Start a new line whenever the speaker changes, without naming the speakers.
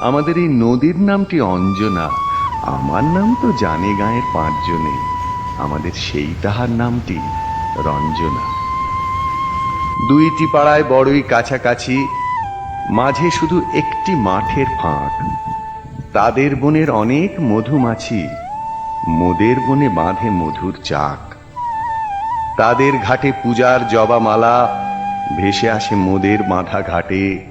আমাদের এই নদীর নামটি অঞ্জনা। আমার নাম তো জানে গাঁয়ের পাঁচজনে। আমাদের সেই তাহার নামটি রঞ্জনা। দুইটি পাড়ায় বড়ই কাছাকাছি, মাঝে শুধু একটি মাঠের ফাঁক। তাদের বনের অনেক মধুমাছি, মোদের বনে বাঁধে মধুর চাক। তাদের ঘাটে পূজার জবামালা, ভেসে আসে মোদের মাথা ঘাটে।